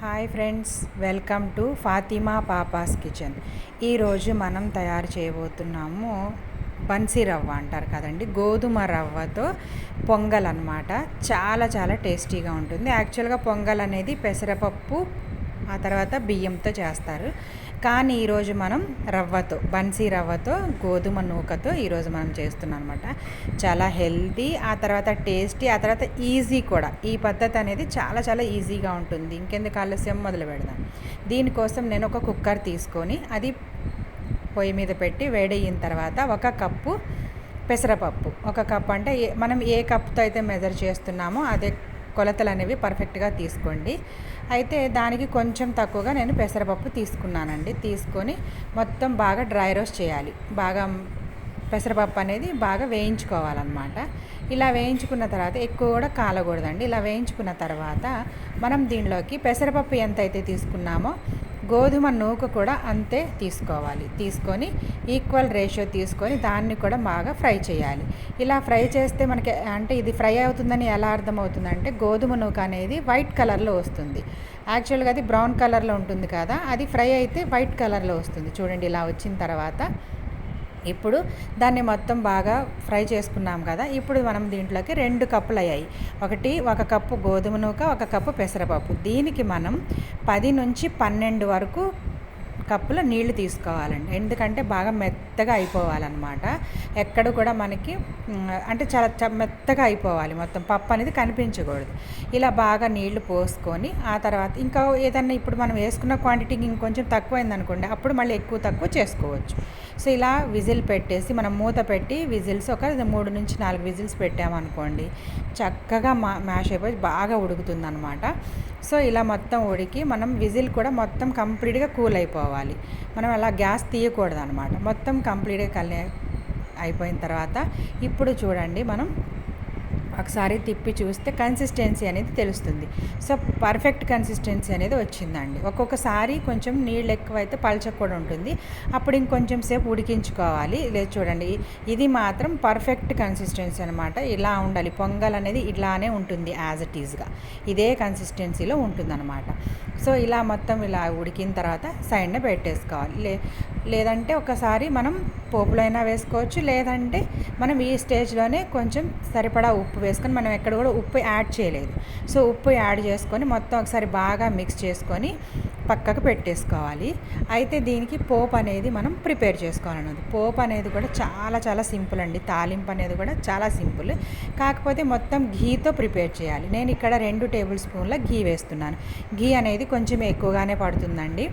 Hi friends welcome to Fatima papa's kitchen. ఈరోజు మనం తయారు చేయబోతున్నాము బన్సీ రవ్వ అంటారు కదండి గోధుమ రవ్వతో పొంగల్ అనమాట చాలా చాలా టేస్టీగా ఉంటుంది. యాక్చువల్గా పొంగల్ అనేది పెసరపప్పు ఆ తర్వాత బియ్యంతో చేస్తారు. కానీ ఈరోజు మనం రవ్వతో బన్సీ రవ్వతో గోధుమ నూకతో ఈరోజు మనం చేస్తున్నాం అనమాట చాలా హెల్తీ ఆ తర్వాత టేస్టీ ఆ తర్వాత ఈజీ కూడా. ఈ పద్ధతి అనేది చాలా చాలా ఈజీగా ఉంటుంది. ఇంకెందుకు ఆలస్యం? మొదలు పెడదాం. దీనికోసం నేను ఒక కుక్కర్ తీసుకొని అది పొయ్యి మీద పెట్టి వేడయిన తర్వాత ఒక కప్పు పెసరపప్పు. ఒక కప్ అంటే ఏ మనం ఏ కప్తో అయితే మెజర్ చేస్తున్నామో అదే కొలతలు అనేవి పర్ఫెక్ట్గా తీసుకోండి. అయితే దానికి కొంచెం తక్కువగా నేను పెసరపప్పు తీసుకున్నానండి. తీసుకొని మొత్తం బాగా డ్రై రోస్ట్ చేయాలి. బాగా పెసరపప్పు అనేది బాగా వేయించుకోవాలన్నమాట. ఇలా వేయించుకున్న తర్వాత ఎక్కువ కూడా కాలకూడదండి. ఇలా వేయించుకున్న తర్వాత మనం దీనిలోకి పెసరపప్పు ఎంత అయితే తీసుకున్నామో గోధుమ నూక కూడా అంతే తీసుకోవాలి. తీసుకొని ఈక్వల్ రేషియో తీసుకొని దాన్ని కూడా బాగా ఫ్రై చేయాలి. ఇలా ఫ్రై చేస్తే మనకి అంటే ఇది ఫ్రై అవుతుందని ఎలా అర్థమవుతుందంటే గోధుమ నూక అనేది వైట్ కలర్లో వస్తుంది. యాక్చువల్గా అది బ్రౌన్ కలర్లో ఉంటుంది కదా అది ఫ్రై అయితే వైట్ కలర్లో వస్తుంది. చూడండి ఇలా వచ్చిన తర్వాత ఇప్పుడు దాన్ని మొత్తం బాగా ఫ్రై చేసుకున్నాం కదా ఇప్పుడు మనం దీంట్లోకి రెండు కప్పులు అయ్యాయి. ఒకటి ఒక కప్పు గోధుమ నూక ఒక కప్పు పెసరపప్పు. దీనికి మనం పది నుంచి పన్నెండు వరకు కప్పుల నీళ్ళు తీసుకోవాలండి. ఎందుకంటే బాగా మెత్తగా అయిపోవాలన్నమాట. ఎక్కడ కూడా మనకి అంటే చాలా మెత్తగా అయిపోవాలి మొత్తం. పప్పు అనేది కనిపించకూడదు. ఇలా బాగా నీళ్ళు పోసుకొని ఆ తర్వాత ఇంకా ఏదన్నా ఇప్పుడు మనం వేసుకున్న క్వాంటిటీకి ఇంకొంచెం తక్కువైందనుకోండి అప్పుడు మళ్ళీ ఎక్కువ తక్కువ చేసుకోవచ్చు. సో ఇలా విజిల్ పెట్టేసి మనం మూత పెట్టి విజిల్స్ ఒక మూడు నుంచి నాలుగు విజిల్స్ పెట్టామనుకోండి చక్కగా మా మ్యాష్ అయిపోయి బాగా ఉడుకుతుందనమాట. సో ఇలా మొత్తం ఉడికి మనం విజిల్ కూడా మొత్తం కంప్లీట్గా కూల్ అయిపోవాలి. మనం అలా గ్యాస్ తీయకూడదు అనమాట మొత్తం కంప్లీట్గా కలి అయిపోయిన తర్వాత ఇప్పుడు చూడండి మనం ఒకసారి తిప్పి చూస్తే కన్సిస్టెన్సీ అనేది తెలుస్తుంది. సో పర్ఫెక్ట్ కన్సిస్టెన్సీ అనేది వచ్చిందండి. ఒక్కొక్కసారి కొంచెం నీళ్ళు ఎక్కువైతే పలచక కూడా ఉంటుంది. అప్పుడు ఇంకొంచెం సేపు ఉడికించుకోవాలి. లేదు చూడండి ఇది మాత్రం పర్ఫెక్ట్ కన్సిస్టెన్సీ అనమాట ఇలా ఉండాలి. పొంగల్ అనేది ఇలానే ఉంటుంది యాజ్ ఇట్ ఈజ్గా ఇదే కన్సిస్టెన్సీలో ఉంటుందన్నమాట. సో ఇలా మొత్తం ఇలా ఉడికిన తర్వాత సైడ్న పెట్టేసుకోవాలి. లే లేదంటే ఒకసారి మనం పోపులైనా వేసుకోవచ్చు లేదంటే మనం ఈ స్టేజ్లోనే కొంచెం సరిపడా ఉప్పు వేసుకొని మనం ఎక్కడ కూడా ఉప్పు యాడ్ చేయలేదు. సో ఉప్పు యాడ్ చేసుకొని మొత్తం ఒకసారి బాగా మిక్స్ చేసుకొని పక్కకు పెట్టేసుకోవాలి. అయితే దీనికి పోపు అనేది మనం ప్రిపేర్ చేసుకోవాలన్నది పోపు అనేది కూడా చాలా చాలా సింపుల్ అండి. తాలింపు అనేది కూడా చాలా సింపుల్. కాకపోతే మొత్తం ఘీతో ప్రిపేర్ చేయాలి. నేను ఇక్కడ రెండు టేబుల్ స్పూన్ల ఘీ వేస్తున్నాను. ఘీ అనేది కొంచెం ఎక్కువగానే పడుతుందండి.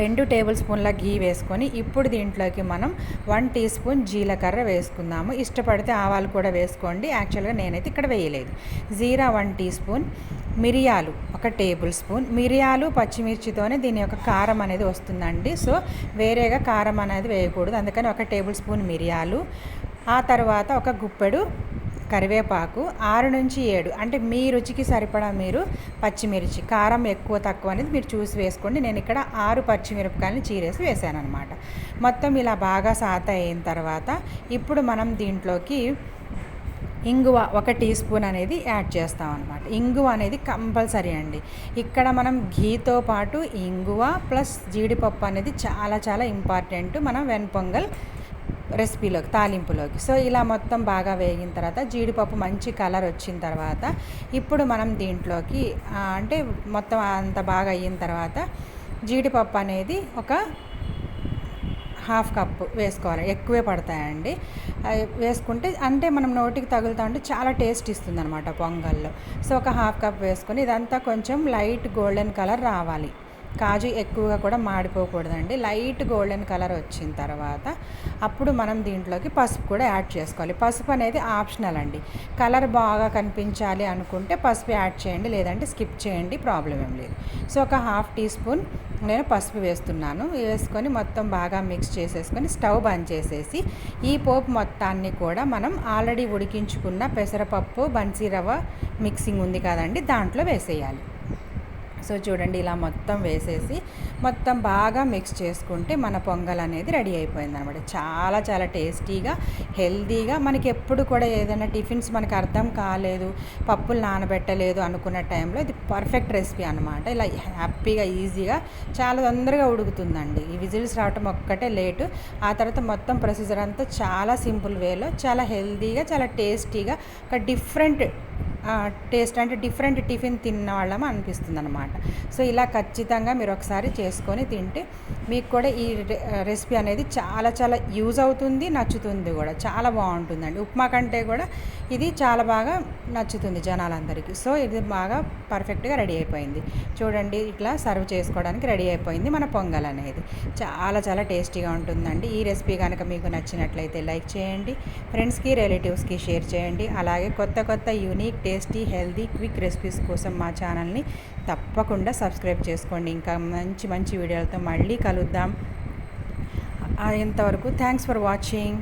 రెండు టేబుల్ స్పూన్ల ఘీ వేసుకొని ఇప్పుడు దీంట్లోకి మనం వన్ టీ స్పూన్ జీలకర్ర వేసుకుందాము. ఇష్టపడితే ఆవాలు కూడా వేసుకోండి. యాక్చువల్గా నేనైతే ఇక్కడ వేయలేదు. జీరా వన్ టీ స్పూన్ మిరియాలు ఒక టేబుల్ స్పూన్. మిరియాలు పచ్చిమిర్చితోనే దీని యొక్క కారం అనేది వస్తుందండి. సో వేరేగా కారం అనేది వేయకూడదు. అందుకని ఒక టేబుల్ స్పూన్ మిరియాలు ఆ తర్వాత ఒక గుప్పెడు కరివేపాకు ఆరు నుంచి ఏడు. అంటే మీ రుచికి సరిపడా మీరు పచ్చిమిర్చి కారం ఎక్కువ తక్కువ అనేది మీరు చూసి వేసుకోండి. నేను ఇక్కడ ఆరు పచ్చిమిరపకాయలని చీరేసి వేసాను అనమాట మొత్తం ఇలా బాగా సాత అయిన తర్వాత ఇప్పుడు మనం దీంట్లోకి ఇంగువ ఒక టీ స్పూన్ అనేది యాడ్ చేస్తాం అనమాట ఇంగువ అనేది కంపల్సరీ అండి. ఇక్కడ మనం ఘీతో పాటు ఇంగువ ప్లస్ జీడిపప్పు అనేది చాలా చాలా ఇంపార్టెంట్. మనం వెన్ పొంగల్ రెసిపీలోకి తాలింపులోకి. సో ఇలా మొత్తం బాగా వేగిన తర్వాత జీడిపప్పు మంచి కలర్ వచ్చిన తర్వాత ఇప్పుడు మనం దీంట్లోకి అంటే మొత్తం అంత బాగా అయిన తర్వాత జీడిపప్పు అనేది ఒక హాఫ్ కప్పు వేసుకోవాలి. ఎక్కువే పడతాయండి. వేసుకుంటే అంటే మనం నోటికి తగులుతా ఉంటే చాలా టేస్ట్ ఇస్తుంది అనమాట పొంగల్లో. సో ఒక హాఫ్ కప్ వేసుకొని ఇదంతా కొంచెం లైట్ గోల్డెన్ కలర్ రావాలి. కాజు ఎక్కువగా కూడా మాడిపోకూడదండి. లైట్ గోల్డెన్ కలర్ వచ్చిన తర్వాత అప్పుడు మనం దీంట్లోకి పసుపు కూడా యాడ్ చేసుకోవాలి. పసుపు అనేది ఆప్షనల్ అండి. కలర్ బాగా కనిపించాలి అనుకుంటే పసుపు యాడ్ చేయండి లేదంటే స్కిప్ చేయండి ప్రాబ్లం ఏం లేదు. సో ఒక హాఫ్ టీ స్పూన్ నేను పసుపు వేస్తున్నాను. వేసుకొని మొత్తం బాగా మిక్స్ చేసేసుకొని స్టవ్ బంద్ చేసేసి ఈ పోపు మొత్తాన్ని కూడా మనం ఆల్రెడీ ఉడికించుకున్న పెసరపప్పు బన్సీ రవ్వ మిక్సింగ్ ఉంది కదండి దాంట్లో వేసేయాలి. సో చూడండి ఇలా మొత్తం వేసేసి మొత్తం బాగా మిక్స్ చేసుకుంటే మన పొంగల్ అనేది రెడీ అయిపోయింది అనమాట చాలా చాలా టేస్టీగా హెల్తీగా మనకి ఎప్పుడు కూడా ఏదైనా టిఫిన్స్ మనకు అర్థం కాలేదు పప్పులు నానబెట్టలేదు అనుకున్న టైంలో ఇది పర్ఫెక్ట్ రెసిపీ అనమాట. ఇలా హ్యాపీగా ఈజీగా చాలా తొందరగా ఉడుకుతుందండి. ఈ విజిల్స్ రావటం ఒక్కటే లేటు. ఆ తర్వాత మొత్తం ప్రొసీజర్ అంతా చాలా సింపుల్ వేలో చాలా హెల్తీగా చాలా టేస్టీగా ఒక డిఫరెంట్ టేస్ట్ అంటే డిఫరెంట్ టిఫిన్ తిన్న వాళ్ళం అనిపిస్తుంది అనమాట సో ఇలా ఖచ్చితంగా మీరు ఒకసారి చేసుకొని తింటే మీకు కూడా ఈ రెసిపీ అనేది చాలా చాలా యూజ్ అవుతుంది నచ్చుతుంది కూడా. చాలా బాగుంటుందండి. ఉప్మా కంటే కూడా ఇది చాలా బాగా నచ్చుతుంది జనాలందరికీ. సో ఇది బాగా పర్ఫెక్ట్గా రెడీ అయిపోయింది. చూడండి ఇట్లా సర్వ్ చేసుకోవడానికి రెడీ అయిపోయింది మన పొంగల్ అనేది. చాలా చాలా టేస్టీగా ఉంటుందండి. ఈ రెసిపీ కనుక మీకు నచ్చినట్లయితే లైక్ చేయండి. ఫ్రెండ్స్కి రిలేటివ్స్కి షేర్ చేయండి. అలాగే కొత్త కొత్త unique tasty healthy quick recipes కోసం మా ఛానల్ని తప్పకుండా సబ్స్క్రైబ్ చేసుకోండి. ఇంకా మంచి మంచి వీడియోలతో మళ్ళీ కలుద్దాం. ఇంతవరకు థ్యాంక్స్ ఫర్ వాచింగ్